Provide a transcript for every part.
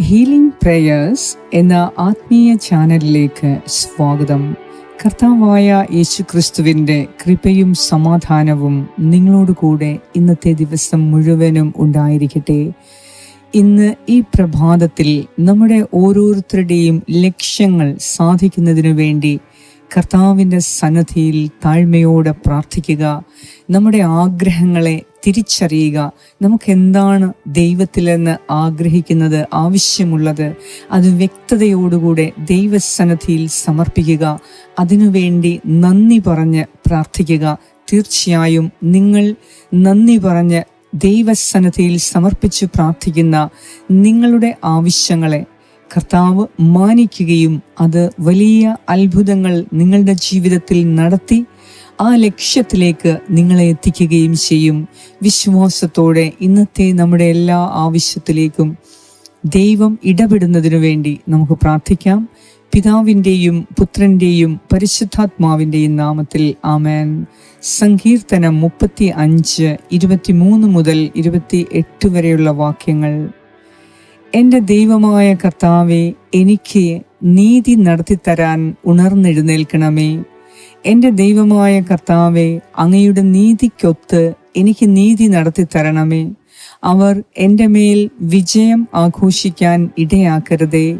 Healing prayers എന്ന ആത്മീയ ചാനലിലേക്ക് സ്വാഗതം. കർത്താവായ യേശു ക്രിസ്തുവിന്റെ കൃപയും സമാധാനവും നിങ്ങളോട് കൂടെ ഇന്നത്തെ ദിവസം മുഴുവനും ഉണ്ടായിരിക്കട്ടെ. ഇന്ന് ഈ പ്രഭാതത്തിൽ നമ്മുടെ ഓരോരുത്തരുടെയും ലക്ഷ്യങ്ങൾ സാധിക്കുന്നതിനു വേണ്ടി കർത്താവിന്റെ സന്നദ്ധിയിൽ താഴ്മയോടെ പ്രാർത്ഥിക്കുക. നമ്മുടെ ആഗ്രഹങ്ങളെ തിരിച്ചറിയുക. നമുക്ക് എന്താണ് ദൈവത്തിലെന്ന് ആഗ്രഹിക്കുന്നത് ആവശ്യമുള്ളത് അത് വ്യക്തതയോടുകൂടെ ദൈവസന്നദ്ധിയിൽ സമർപ്പിക്കുക. അതിനുവേണ്ടി നന്ദി പറഞ്ഞ് പ്രാർത്ഥിക്കുക. തീർച്ചയായും നിങ്ങൾ നന്ദി പറഞ്ഞ് ദൈവസന്നദ്ധിയിൽ സമർപ്പിച്ച് പ്രാർത്ഥിക്കുന്ന നിങ്ങളുടെ ആവശ്യങ്ങളെ കർത്താവ് മാനിക്കുകയും അത് വലിയ അത്ഭുതങ്ങൾ നിങ്ങളുടെ ജീവിതത്തിൽ നടത്തി ആ ലക്ഷ്യത്തിലേക്ക് നിങ്ങളെ എത്തിക്കുകയും ചെയ്യും. വിശ്വാസത്തോടെ ഇന്നത്തെ നമ്മുടെ എല്ലാ ആവശ്യത്തിലേക്കും ദൈവം ഇടപെടുന്നതിനു വേണ്ടി നമുക്ക് പ്രാർത്ഥിക്കാം. പിതാവിന്റെയും പുത്രന്റെയും പരിശുദ്ധാത്മാവിന്റെയും നാമത്തിൽ ആമേൻ. സങ്കീർത്തനം മുപ്പത്തി അഞ്ച് ഇരുപത്തിമൂന്ന് മുതൽ ഇരുപത്തി എട്ട് വരെയുള്ള വാക്യങ്ങൾ. എന്റെ ദൈവമായ കർത്താവെ എനിക്ക് നീതി നടത്തിത്തരാൻ ഉണർന്നെഴുന്നേൽക്കണമേ. എന്റെ ദൈവമായ കർത്താവെ അങ്ങയുടെ നീതിക്കൊത്ത് എനിക്ക് നീതി നടത്തിത്തരണമേ. അവർ എന്റെ മേൽ വിജയം ആഘോഷിക്കാൻ ഇടയാക്കരുതേ.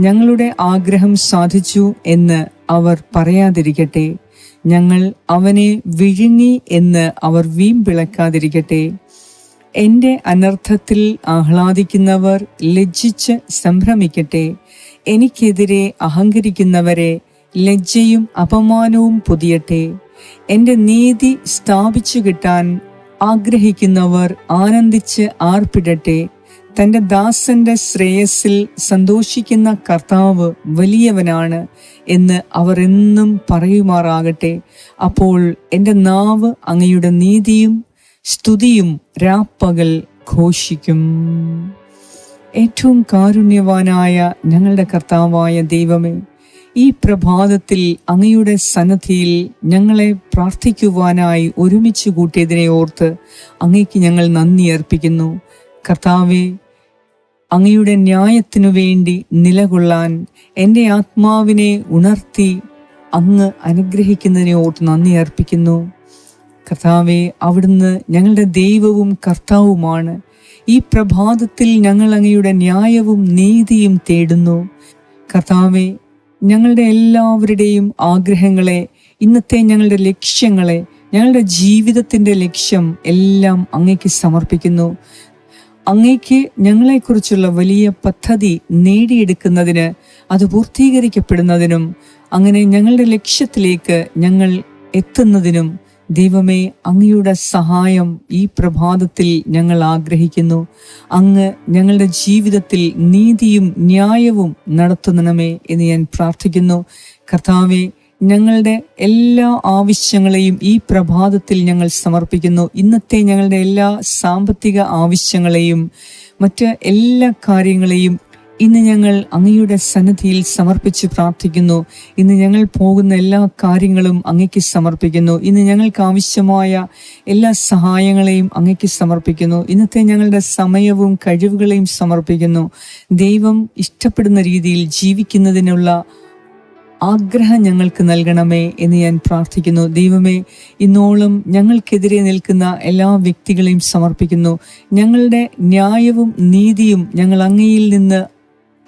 ഞങ്ങളുടെ ആഗ്രഹം സാധിച്ചു എന്ന് അവർ പറയാതിരിക്കട്ടെ. ഞങ്ങൾ അവനെ വിഴുങ്ങി എന്ന് അവർ വീമ്പിളക്കാതിരിക്കട്ടെ. എന്റെ അനർത്ഥത്തിൽ ആഹ്ലാദിക്കുന്നവർ ലജ്ജിച്ച് സംഭ്രമിക്കട്ടെ. എനിക്കെതിരെ അഹങ്കരിക്കുന്നവരെ ലജ്ജയും അപമാനവും പൊതിയട്ടെ. എന്റെ നീതി സ്ഥാപിച്ചു കിട്ടാൻ ആഗ്രഹിക്കുന്നവർ ആനന്ദിച്ച് ആർപ്പിടട്ടെ. തന്റെ ദാസന്റെ ശ്രേയസ്സിൽ സന്തോഷിക്കുന്ന കർത്താവ് വലിയവനാണ് എന്ന് അവർ എന്നും പറയുമാറാകട്ടെ. അപ്പോൾ എന്റെ നാവ് അങ്ങയുടെ നീതിയും സ്തുതിയും രാപ്പകൽ ഘോഷിക്കും. ഏറ്റവും കാരുണ്യവാനായ ഞങ്ങളുടെ കർത്താവായ ദൈവമേ ഈ പ്രഭാതത്തിൽ അങ്ങയുടെ സന്നദ്ധിയിൽ ഞങ്ങളെ പ്രാർത്ഥിക്കുവാനായി ഒരുമിച്ച് കൂട്ടിയതിനെ ഓർത്ത് അങ്ങയ്ക്ക് ഞങ്ങൾ നന്ദി അർപ്പിക്കുന്നു. കർത്താവെ അങ്ങയുടെ ന്യായത്തിനു വേണ്ടി നിലകൊള്ളാൻ എന്റെ ആത്മാവിനെ ഉണർത്തി അങ്ങ് അനുഗ്രഹിക്കുന്നതിനെ ഓർത്ത് നന്ദി അർപ്പിക്കുന്നു. കർത്താവെ അവിടുന്ന് ഞങ്ങളുടെ ദൈവവും കർത്താവുമാണ്. ഈ പ്രഭാതത്തിൽ ഞങ്ങൾ അങ്ങയുടെ ന്യായവും നീതിയും തേടുന്നു. കർത്താവെ ഞങ്ങളുടെ എല്ലാവരുടെയും ആഗ്രഹങ്ങളെ ഇന്നത്തെ ഞങ്ങളുടെ ലക്ഷ്യങ്ങളെ ഞങ്ങളുടെ ജീവിതത്തിന്റെ ലക്ഷ്യം എല്ലാം അങ്ങേക്ക് സമർപ്പിക്കുന്നു. അങ്ങേക്ക് ഞങ്ങളെക്കുറിച്ചുള്ള വലിയ പദ്ധതി നേടിയെടുക്കുന്നതിന് അത് പൂർത്തീകരിക്കപ്പെടുന്നതിനും അങ്ങനെ ഞങ്ങളുടെ ലക്ഷ്യത്തിലേക്ക് ഞങ്ങൾ എത്തുന്നതിനും ദൈവമേ അങ്ങയുടെ സഹായം ഈ പ്രഭാതത്തിൽ ഞങ്ങൾ ആഗ്രഹിക്കുന്നു. അങ്ങ് ഞങ്ങളുടെ ജീവിതത്തിൽ നീതിയും ന്യായവും നടത്തുന്നണമേ എന്ന് ഞാൻ പ്രാർത്ഥിക്കുന്നു. കർത്താവെ ഞങ്ങളുടെ എല്ലാ ആവശ്യങ്ങളെയും ഈ പ്രഭാതത്തിൽ ഞങ്ങൾ സമർപ്പിക്കുന്നു. ഇന്നത്തെ ഞങ്ങളുടെ എല്ലാ സാമ്പത്തിക ആവശ്യങ്ങളെയും മറ്റ് എല്ലാ കാര്യങ്ങളെയും ഇന്ന് ഞങ്ങൾ അങ്ങയുടെ സന്നദ്ധിയിൽ സമർപ്പിച്ച് പ്രാർത്ഥിക്കുന്നു. ഇന്ന് ഞങ്ങൾ പോകുന്ന എല്ലാ കാര്യങ്ങളും അങ്ങയ്ക്ക് സമർപ്പിക്കുന്നു. ഇന്ന് ഞങ്ങൾക്ക് ആവശ്യമായ എല്ലാ സഹായങ്ങളെയും അങ്ങയ്ക്ക് സമർപ്പിക്കുന്നു. ഇന്നത്തെ ഞങ്ങളുടെ സമയവും കഴിവുകളെയും സമർപ്പിക്കുന്നു. ദൈവം ഇഷ്ടപ്പെടുന്ന രീതിയിൽ ജീവിക്കുന്നതിനുള്ള ആഗ്രഹം ഞങ്ങൾക്ക് നൽകണമേ എന്ന് ഞാൻ പ്രാർത്ഥിക്കുന്നു. ദൈവമേ ഇന്നോളം ഞങ്ങൾക്കെതിരെ നിൽക്കുന്ന എല്ലാ വ്യക്തികളെയും സമർപ്പിക്കുന്നു. ഞങ്ങളുടെ ന്യായവും നീതിയും ഞങ്ങൾ അങ്ങയിൽ നിന്ന്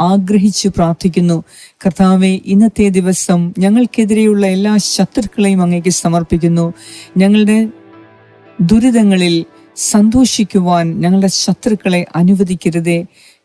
ആഗ്രഹിച്ചു പ്രാർത്ഥിക്കുന്നു. കർത്താവെ ഇന്നത്തെ ദിവസം ഞങ്ങൾക്കെതിരെയുള്ള എല്ലാ ശത്രുക്കളെയും അങ്ങേക്ക് സമർപ്പിക്കുന്നു. ഞങ്ങളുടെ ദുരിതങ്ങളിൽ സന്തോഷിക്കുവാൻ ഞങ്ങളുടെ ശത്രുക്കളെ അനുവദിക്കരുതേ.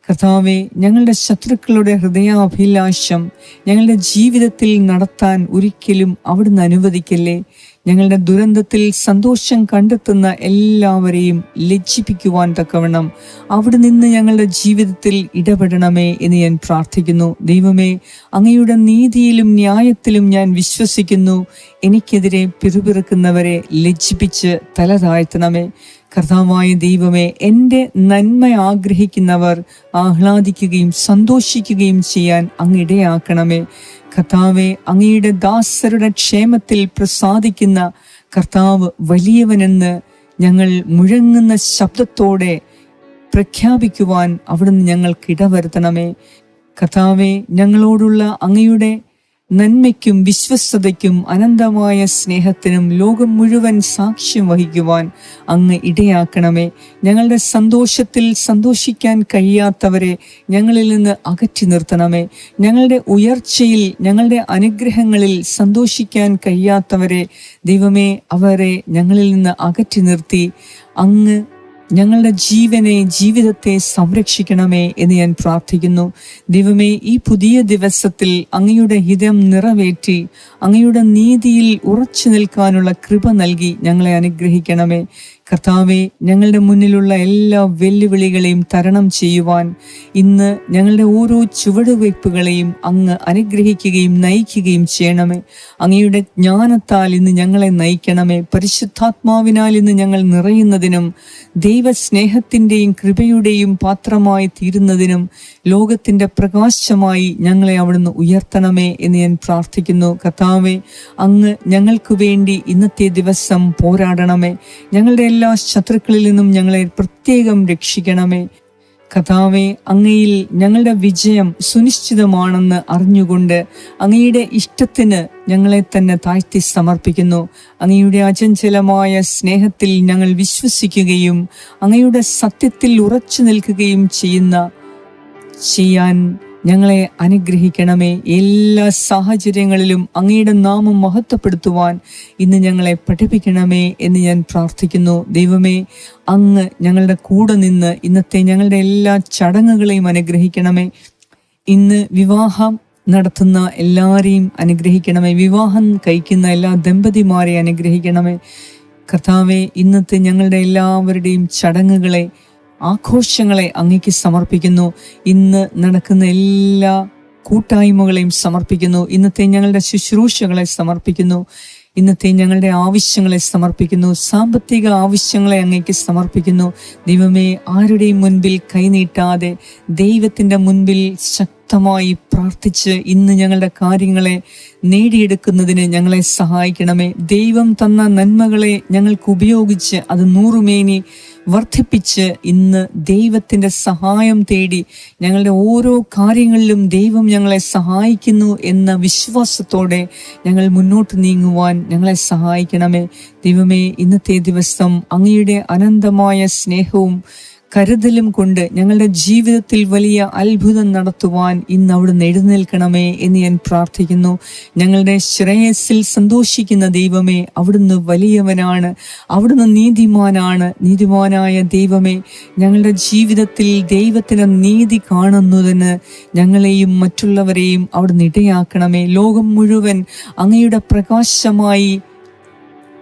കർത്താവെ ഞങ്ങളുടെ ശത്രുക്കളുടെ ഹൃദയാഭിലാഷം ഞങ്ങളുടെ ജീവിതത്തിൽ നടത്താൻ ഒരിക്കലും അവിടുന്ന് അനുവദിക്കല്ലേ. ഞങ്ങളുടെ ദുരന്തത്തിൽ സന്തോഷം കണ്ടെത്തുന്ന എല്ലാവരെയും ലജ്ജിപ്പിക്കുവാൻ തക്കവണ്ണം അവിടെ നിന്ന് ഞങ്ങളുടെ ജീവിതത്തിൽ ഇടപെടണമേ എന്ന് ഞാൻ പ്രാർത്ഥിക്കുന്നു. ദൈവമേ അങ്ങയുടെ നീതിയിലും ന്യായത്തിലും ഞാൻ വിശ്വസിക്കുന്നു. എനിക്കെതിരെ പിറുപിറുക്കുന്നവരെ ലജ്ജിപ്പിച്ച് തല താഴ്ത്തണമേ. കർത്താവായ ദൈവമേ എന്റെ നന്മ ആഗ്രഹിക്കുന്നവർ ആഹ്ലാദിക്കുകയും സന്തോഷിക്കുകയും ചെയ്യാൻ അങ്ങിടയാക്കണമേ കർത്താവെ അങ്ങയുടെ ദാസരുടെ ക്ഷേമത്തിൽ പ്രസാദിക്കുന്ന കർത്താവ് വലിയവനെന്ന് ഞങ്ങൾ മുഴങ്ങുന്ന ശബ്ദത്തോടെ പ്രഖ്യാപിക്കുവാൻ അവിടുന്ന് ഞങ്ങൾക്ക് ഇടവരുത്തണമേ. കർത്താവെ ഞങ്ങളോടുള്ള അങ്ങയുടെ നന്മയ്ക്കും വിശ്വസ്തതയ്ക്കും അനന്തമായ സ്നേഹത്തിനും ലോകം മുഴുവൻ സാക്ഷ്യം വഹിക്കുവാൻ അങ്ങ് ഇടയാക്കണമേ. ഞങ്ങളുടെ സന്തോഷത്തിൽ സന്തോഷിക്കാൻ കഴിയാത്തവരെ ഞങ്ങളിൽ നിന്ന് അകറ്റി നിർത്തണമേ. ഞങ്ങളുടെ ഉയർച്ചയിൽ ഞങ്ങളുടെ അനുഗ്രഹങ്ങളിൽ സന്തോഷിക്കാൻ കഴിയാത്തവരെ ദൈവമേ അവരെ ഞങ്ങളിൽ നിന്ന് അകറ്റി നിർത്തി അങ്ങ് ഞങ്ങളുടെ ജീവനെ ജീവിതത്തെ സംരക്ഷിക്കണമേ എന്ന് ഞാൻ പ്രാർത്ഥിക്കുന്നു. ദൈവമേ ഈ പുതിയ ദിവസത്തിൽ അങ്ങയുടെ ഹിതം നിറവേറ്റി അങ്ങയുടെ നീതിയിൽ ഉറച്ചു നിൽക്കാനുള്ള കൃപ നൽകി ഞങ്ങളെ അനുഗ്രഹിക്കണമേ. കർത്താവെ ഞങ്ങളുടെ മുന്നിലുള്ള എല്ലാ വെല്ലുവിളികളെയും തരണം ചെയ്യുവാൻ ഇന്ന് ഞങ്ങളുടെ ഓരോ ചുവടുവയ്പ്പുകളെയും അങ്ങ് അനുഗ്രഹിക്കുകയും നയിക്കുകയും ചെയ്യണമേ. അങ്ങയുടെ ജ്ഞാനത്താൽ ഇന്ന് ഞങ്ങളെ നയിക്കണമേ. പരിശുദ്ധാത്മാവിനാൽ ഇന്ന് ഞങ്ങൾ നിറയുന്നതിനും ദൈവസ്നേഹത്തിന്റെയും കൃപയുടെയും പാത്രമായി തീരുന്നതിനും ലോകത്തിന്റെ പ്രകാശമായി ഞങ്ങളെ അവിടുന്ന് ഉയർത്തണമേ എന്ന് ഞാൻ പ്രാർത്ഥിക്കുന്നു. കർത്താവെ അങ്ങ് ഞങ്ങൾക്ക് വേണ്ടി ഇന്നത്തെ ദിവസം പോരാടണമേ. ഞങ്ങളുടെ എല്ലാ ശത്രുക്കളിൽ നിന്നും ഞങ്ങളെ പ്രത്യേകം രക്ഷിക്കണമേ. കഥാവെ അങ്ങയിൽ ഞങ്ങളുടെ വിജയം സുനിശ്ചിതമാണെന്ന് അറിഞ്ഞുകൊണ്ട് അങ്ങയുടെ ഇഷ്ടത്തിന് ഞങ്ങളെ തന്നെ താഴ്ത്തി സമർപ്പിക്കുന്നു. അങ്ങയുടെ അചഞ്ചലമായ സ്നേഹത്തിൽ ഞങ്ങൾ വിശ്വസിക്കുകയും അങ്ങയുടെ സത്യത്തിൽ ഉറച്ചു നിൽക്കുകയും ചെയ്യുന്ന ചെയ്യാൻ ഞങ്ങളെ അനുഗ്രഹിക്കണമേ. എല്ലാ സാഹചര്യങ്ങളിലും അങ്ങയുടെ നാമം മഹത്വപ്പെടുത്തുവാൻ ഇന്ന് ഞങ്ങളെ പഠിപ്പിക്കണമേ എന്ന് ഞാൻ പ്രാർത്ഥിക്കുന്നു. ദൈവമേ അങ്ങ് ഞങ്ങളുടെ കൂടെ നിന്ന് ഇന്നത്തെ ഞങ്ങളുടെ എല്ലാ ചടങ്ങുകളെയും അനുഗ്രഹിക്കണമേ. ഇന്ന് വിവാഹം നടത്തുന്ന എല്ലാവരെയും അനുഗ്രഹിക്കണമേ. വിവാഹം കഴിക്കുന്ന എല്ലാ ദമ്പതിമാരെയും അനുഗ്രഹിക്കണമേ. കർത്താവെ ഇന്നത്തെ ഞങ്ങളുടെ എല്ലാവരുടെയും ചടങ്ങുകളെ ആഘോഷങ്ങളെ അങ്ങേക്ക് സമർപ്പിക്കുന്നു. ഇന്ന് നടക്കുന്ന എല്ലാ കൂട്ടായ്മകളെയും സമർപ്പിക്കുന്നു. ഇന്നത്തെ ഞങ്ങളുടെ ശുശ്രൂഷകളെ സമർപ്പിക്കുന്നു. ഇന്നത്തെ ഞങ്ങളുടെ ആവശ്യങ്ങളെ സമർപ്പിക്കുന്നു. സാമ്പത്തിക ആവശ്യങ്ങളെ അങ്ങേക്ക് സമർപ്പിക്കുന്നു. ദൈവമേ ആരുടെയും മുൻപിൽ കൈനീട്ടാതെ ദൈവത്തിന്റെ മുൻപിൽ ശക്തമായി പ്രാർത്ഥിച്ച് ഇന്ന് ഞങ്ങളുടെ കാര്യങ്ങളെ നേടിയെടുക്കുന്നതിന് ഞങ്ങളെ സഹായിക്കണമേ. ദൈവം തന്ന നന്മകളെ ഞങ്ങൾക്ക് ഉപയോഗിച്ച് അത് നൂറുമേനി വർദ്ധിപ്പിച്ച് ഇന്ന് ദൈവത്തിന്റെ സഹായം തേടി ഞങ്ങളുടെ ഓരോ കാര്യങ്ങളിലും ദൈവം ഞങ്ങളെ സഹായിക്കുന്നു എന്ന വിശ്വാസത്തോടെ ഞങ്ങൾ മുന്നോട്ട് നീങ്ങുവാൻ ഞങ്ങളെ സഹായിക്കണമേ. ദൈവമേ ഇന്നത്തെ ദിവസം അങ്ങയുടെ അനന്തമായ സ്നേഹവും കരുതലും കൊണ്ട് ഞങ്ങളുടെ ജീവിതത്തിൽ വലിയ അത്ഭുതം നടത്തുവാൻ ഇന്ന് അവിടുന്ന് എഴുന്നേൽക്കണമേ എന്ന് ഞാൻ പ്രാർത്ഥിക്കുന്നു. ഞങ്ങളുടെ ശ്രേയസ്സിൽ സന്തോഷിക്കുന്ന ദൈവമേ അവിടുന്ന് വലിയവനാണ് അവിടുന്ന് നീതിമാനാണ് നീതിമാനായ ദൈവമേ. ഞങ്ങളുടെ ജീവിതത്തിൽ ദൈവത്തിന് നീതി കാണുന്നതിന് ഞങ്ങളെയും മറ്റുള്ളവരെയും അവിടുന്ന് ഇടയാക്കണമേ. ലോകം മുഴുവൻ അങ്ങയുടെ പ്രകാശമായി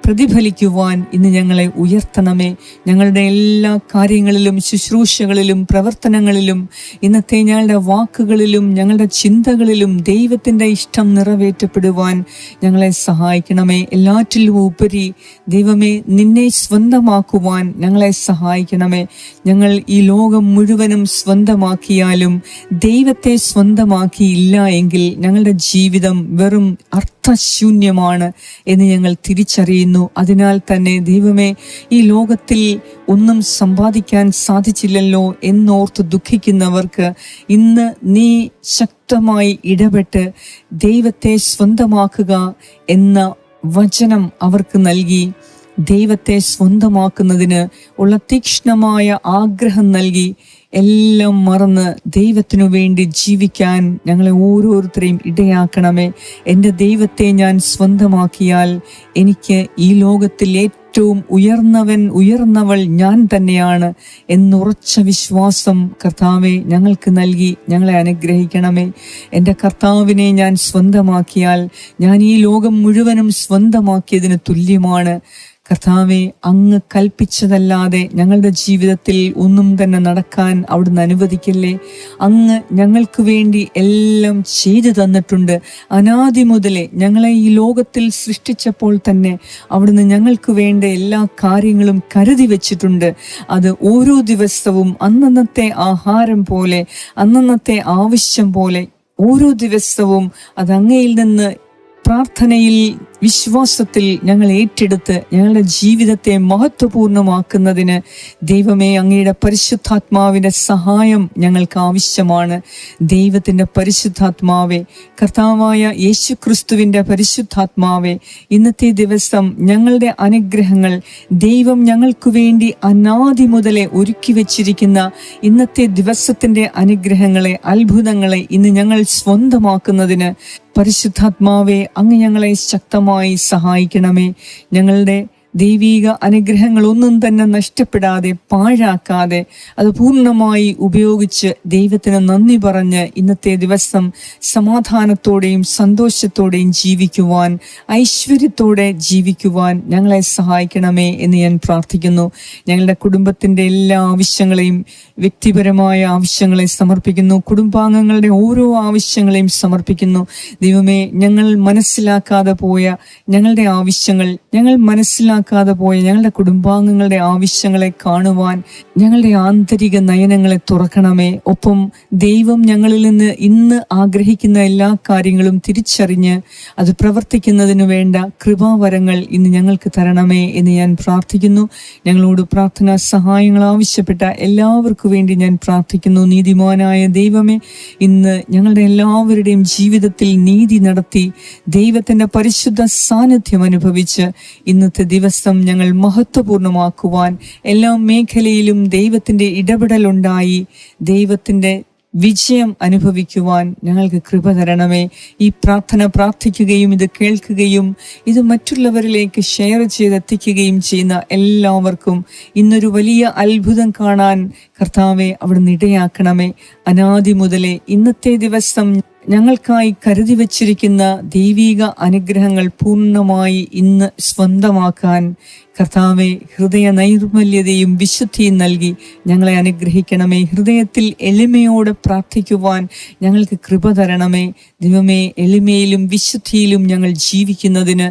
പ്രതിഫലിക്കുവാൻ ഇന്ന് ഞങ്ങളെ ഉയർത്തണമേ. ഞങ്ങളുടെ എല്ലാ കാര്യങ്ങളിലും ശുശ്രൂഷകളിലും പ്രവർത്തനങ്ങളിലും ഇന്നത്തെ ഞങ്ങളുടെ വാക്കുകളിലും ഞങ്ങളുടെ ചിന്തകളിലും ദൈവത്തിന്റെ ഇഷ്ടം നിറവേറ്റപ്പെടുവാൻ ഞങ്ങളെ സഹായിക്കണമേ. എല്ലാറ്റിലും ഉപരി ദൈവമേ നിന്നെ സ്വന്തമാക്കുവാൻ ഞങ്ങളെ സഹായിക്കണമേ. ഞങ്ങൾ ഈ ലോകം മുഴുവനും സ്വന്തമാക്കിയാലും ദൈവത്തെ സ്വന്തമാക്കിയില്ല എങ്കിൽ ഞങ്ങളുടെ ജീവിതം വെറും അർത്ഥശൂന്യമാണ് എന്ന് ഞങ്ങൾ തിരിച്ചറിയുന്നു. അതിനാൽ തന്നെ ദൈവമേ ഈ ലോകത്തിൽ ഒന്നും സമ്പാദിക്കാൻ സാധിച്ചില്ലല്ലോ എന്നോർത്ത് ദുഃഖിക്കുന്നവർക്ക് ഇന്ന് നീ ശക്തമായി ഇടപെട്ട് ദൈവത്തെ സ്വന്തമാക്കുക എന്ന വചനം അവർക്ക് നൽകി. ദൈവത്തെ സ്വന്തമാക്കുന്നതിന് ഉള്ള തീക്ഷ്ണമായ ആഗ്രഹം നൽകി. എല്ലാം മറന്ന് ദൈവത്തിനു വേണ്ടി ജീവിക്കാൻ ഞങ്ങളെ ഓരോരുത്തരെയും ഇടയാക്കണമേ. എന്റെ ദൈവത്തെ ഞാൻ സ്വന്തമാക്കിയാൽ എനിക്ക് ഈ ലോകത്തിൽ ഏറ്റവും ഉയർന്നവൻ ഉയർന്നവൾ ഞാൻ തന്നെയാണ് എന്നുറച്ച വിശ്വാസം കർത്താവെ ഞങ്ങൾക്ക് നൽകി ഞങ്ങളെ അനുഗ്രഹിക്കണമേ. എന്റെ കർത്താവിനെ ഞാൻ സ്വന്തമാക്കിയാൽ ഞാൻ ഈ ലോകം മുഴുവനും സ്വന്തമാക്കിയതിന് തുല്യമാണ്. കർത്താവെ അങ്ങ് കൽപ്പിച്ചതല്ലാതെ ഞങ്ങളുടെ ജീവിതത്തിൽ ഒന്നും തന്നെ നടക്കാൻ അവിടുന്ന് അനുവദിക്കല്ലേ? അങ്ങ് ഞങ്ങൾക്ക് വേണ്ടി എല്ലാം ചെയ്തു തന്നിട്ടുണ്ട്. അനാദി മുതലേ ഞങ്ങളെ ഈ ലോകത്തിൽ സൃഷ്ടിച്ചപ്പോൾ തന്നെ അവിടുന്ന് ഞങ്ങൾക്ക് വേണ്ട എല്ലാ കാര്യങ്ങളും കരുതി വച്ചിട്ടുണ്ട്. അത് ഓരോ ദിവസവും അന്നന്നത്തെ ആഹാരം പോലെ അന്നന്നത്തെ ആവശ്യം പോലെ ഓരോ ദിവസവും അത് അങ്ങയിൽ നിന്ന് പ്രാർത്ഥനയിൽ വിശ്വാസത്തിൽ ഞങ്ങൾ ഏറ്റെടുത്ത് ഞങ്ങളുടെ ജീവിതത്തെ മഹത്വപൂർണമാക്കുന്നതിന് ദൈവമേ അങ്ങയുടെ പരിശുദ്ധാത്മാവിന്റെ സഹായം ഞങ്ങൾക്ക് ആവശ്യമാണ്. ദൈവത്തിന്റെ പരിശുദ്ധാത്മാവെ കർത്താവായ യേശു യേശുക്രിസ്തുവിന്റെ പരിശുദ്ധാത്മാവെ ഇന്നത്തെ ദിവസം ഞങ്ങളുടെ അനുഗ്രഹങ്ങൾ ദൈവം ഞങ്ങൾക്കു വേണ്ടി അനാദി മുതലേ ഒരുക്കി വച്ചിരിക്കുന്ന ഇന്നത്തെ ദിവസത്തിന്റെ അനുഗ്രഹങ്ങളെ അത്ഭുതങ്ങളെ ഇന്ന് ഞങ്ങൾ സ്വന്തമാക്കുന്നതിന് പരിശുദ്ധാത്മാവെ അങ്ങ് ഞങ്ങളെ ശക്തമായി സഹായിക്കണമേ. ഞങ്ങളുടെ ദൈവീക അനുഗ്രഹങ്ങളൊന്നും തന്നെ നഷ്ടപ്പെടാതെ പാഴാക്കാതെ അത് പൂർണമായി ഉപയോഗിച്ച് ദൈവത്തിന് നന്ദി പറഞ്ഞ് ഇന്നത്തെ ദിവസം സമാധാനത്തോടെയും സന്തോഷത്തോടെയും ജീവിക്കുവാൻ ഐശ്വര്യത്തോടെ ജീവിക്കുവാൻ ഞങ്ങളെ സഹായിക്കണമേ എന്ന് ഞാൻ പ്രാർത്ഥിക്കുന്നു. ഞങ്ങളുടെ കുടുംബത്തിന്റെ എല്ലാ ആവശ്യങ്ങളെയും വ്യക്തിപരമായ ആവശ്യങ്ങളെ സമർപ്പിക്കുന്നു. കുടുംബാംഗങ്ങളുടെ ഓരോ ആവശ്യങ്ങളെയും സമർപ്പിക്കുന്നു. ദൈവമേ ഞങ്ങൾ മനസ്സിലാക്കാതെ പോയ ഞങ്ങളുടെ ആവശ്യങ്ങൾ ഞങ്ങൾ മനസ്സിലാക്കാതെ പോയ ഞങ്ങളുടെ കുടുംബാംഗങ്ങളുടെ ആവശ്യങ്ങളെ കാണുവാൻ ഞങ്ങളുടെ ആന്തരിക നയനങ്ങളെ തുറക്കണമേ. ഒപ്പം ദൈവം ഞങ്ങളിൽ നിന്ന് ഇന്ന് ആഗ്രഹിക്കുന്ന എല്ലാ കാര്യങ്ങളും തിരിച്ചറിഞ്ഞ് അത് പ്രവർത്തിക്കുന്നതിന് വേണ്ട കൃപാവരങ്ങൾ ഇന്ന് ഞങ്ങൾക്ക് തരണമേ എന്ന് ഞാൻ പ്രാർത്ഥിക്കുന്നു. ഞങ്ങളോട് പ്രാർത്ഥനാ സഹായങ്ങൾ ആവശ്യപ്പെട്ട എല്ലാവർക്കും വേണ്ടി ഞാൻ പ്രാർത്ഥിക്കുന്നു. നീതിമാനായ ദൈവമേ ഇന്ന് ഞങ്ങളുടെ എല്ലാവരുടെയും ജീവിതത്തിൽ നീതി നടത്തി ദൈവത്തിന്റെ പരിശുദ്ധ സാന്നിധ്യം അനുഭവിച്ച് ഇന്നത്തെ ദിവസം ഞങ്ങൾ മഹത്വപൂർണമാക്കുവാൻ എല്ലാ മേഖലയിലും ദൈവത്തിന്റെ ഇടപെടലുണ്ടായി. ദൈവത്തിന്റെ വിജയം അനുഭവിക്കുവാൻ ഞങ്ങൾക്ക് കൃപ തരണമേ. ഈ പ്രാർത്ഥന പ്രാർത്ഥിക്കുകയും ഇത് കേൾക്കുകയും ഇത് മറ്റുള്ളവരിലേക്ക് ഷെയർ ചെയ്തെത്തിക്കുകയും ചെയ്യുന്ന എല്ലാവർക്കും ഇന്നൊരു വലിയ അത്ഭുതം കാണാൻ കർത്താവെ അവിടെ നിടയാക്കണമേ അനാദി മുതലേ ഇന്നത്തെ ദിവസം ഞങ്ങൾക്കായി കരുതി വച്ചിരിക്കുന്ന ദൈവീക അനുഗ്രഹങ്ങൾ പൂർണമായി ഇന്ന് സ്വന്തമാക്കാൻ കർത്താവെ ഹൃദയ നൈർമല്യതയും വിശുദ്ധിയും നൽകി ഞങ്ങളെ അനുഗ്രഹിക്കണമേ. ഹൃദയത്തിൽ എളിമയോടെ പ്രാർത്ഥിക്കുവാൻ ഞങ്ങൾക്ക് കൃപ തരണമേ. ദൈവമേ എളിമയിലും വിശുദ്ധിയിലും ഞങ്ങൾ ജീവിക്കുന്നതിന്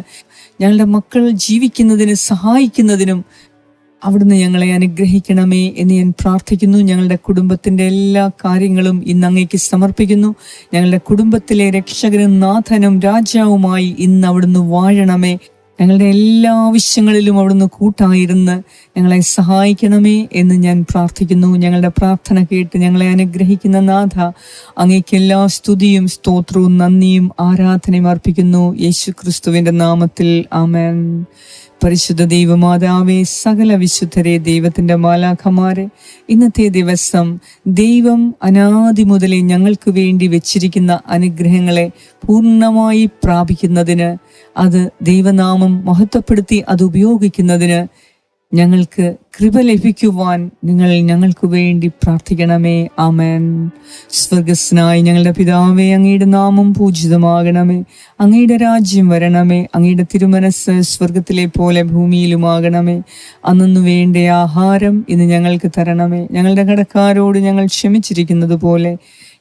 ഞങ്ങളുടെ മക്കൾ ജീവിക്കുന്നതിന് സഹായിക്കുന്നതിനും അവിടുന്ന് ഞങ്ങളെ അനുഗ്രഹിക്കണമേ എന്ന് ഞാൻ പ്രാർത്ഥിക്കുന്നു. ഞങ്ങളുടെ കുടുംബത്തിന്റെ എല്ലാ കാര്യങ്ങളും ഇന്ന് അങ്ങേക്ക് സമർപ്പിക്കുന്നു. ഞങ്ങളുടെ കുടുംബത്തിലെ രക്ഷകനും നാഥനും രാജാവുമായി ഇന്ന് അവിടുന്ന് വാഴണമേ. ഞങ്ങളുടെ എല്ലാ ആവശ്യങ്ങളിലും അവിടുന്ന് കൂട്ടായിരുന്ന് ഞങ്ങളെ സഹായിക്കണമേ എന്ന് ഞാൻ പ്രാർത്ഥിക്കുന്നു. ഞങ്ങളുടെ പ്രാർത്ഥന കേട്ട് ഞങ്ങളെ അനുഗ്രഹിക്കുന്ന നാഥ അങ്ങേക്ക് എല്ലാ സ്തുതിയും സ്തോത്രവും നന്ദിയും ആരാധനയും അർപ്പിക്കുന്നു. യേശു ക്രിസ്തുവിന്റെ നാമത്തിൽ ആമേൻ. പരിശുദ്ധ ദൈവമാതാവേ സകല വിശുദ്ധരെ ദൈവത്തിന്റെ മാലാഖമാരെ ഇന്നത്തെ ദിവസം ദൈവം അനാദി മുതലേ ഞങ്ങൾക്ക് വേണ്ടി വെച്ചിരിക്കുന്ന അനുഗ്രഹങ്ങളെ പൂർണമായി പ്രാപിക്കുന്നതിന് അത് ദൈവനാമം മഹത്വപ്പെടുത്തി അത് ഉപയോഗിക്കുന്നതിന് ഞങ്ങൾക്ക് കൃപ ലഭിക്കുവാൻ നിങ്ങൾ ഞങ്ങൾക്ക് വേണ്ടി പ്രാർത്ഥിക്കണമേ. ആമേൻ. സ്വർഗസ്നായി ഞങ്ങളുടെ പിതാവേ അങ്ങയുടെ നാമം പൂജിതമാകണമേ. അങ്ങയുടെ രാജ്യം വരണമേ. അങ്ങയുടെ തിരുമനസ് സ്വർഗത്തിലെ പോലെ ഭൂമിയിലുമാകണമേ. അന്നു വേണ്ട ആഹാരം ഇന്ന് ഞങ്ങൾക്ക് തരണമേ. ഞങ്ങളുടെ കടക്കാരോട് ഞങ്ങൾ ക്ഷമിച്ചിരിക്കുന്നത് പോലെ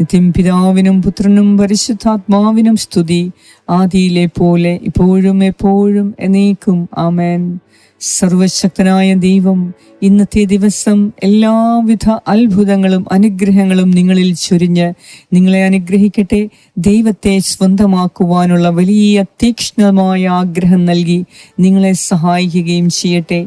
നിത്യം പിതാവിനും പുത്രനും പരിശുദ്ധാത്മാവിനും സ്തുതി ആദിയിലെ പോലെ ഇപ്പോഴും എപ്പോഴും എന്നേക്കും ആമേൻ. സർവശക്തനായ ദൈവം ഇന്നത്തെ ദിവസം എല്ലാവിധ അത്ഭുതങ്ങളും അനുഗ്രഹങ്ങളും നിങ്ങളിൽ ചൊരിഞ്ഞ് നിങ്ങളെ അനുഗ്രഹിക്കട്ടെ. ദൈവത്തെ സ്വന്തമാക്കുവാനുള്ള വലിയ തീക്ഷ്ണമായ ആഗ്രഹം നൽകി നിങ്ങളെ സഹായിക്കുകയും ചെയ്യട്ടെ.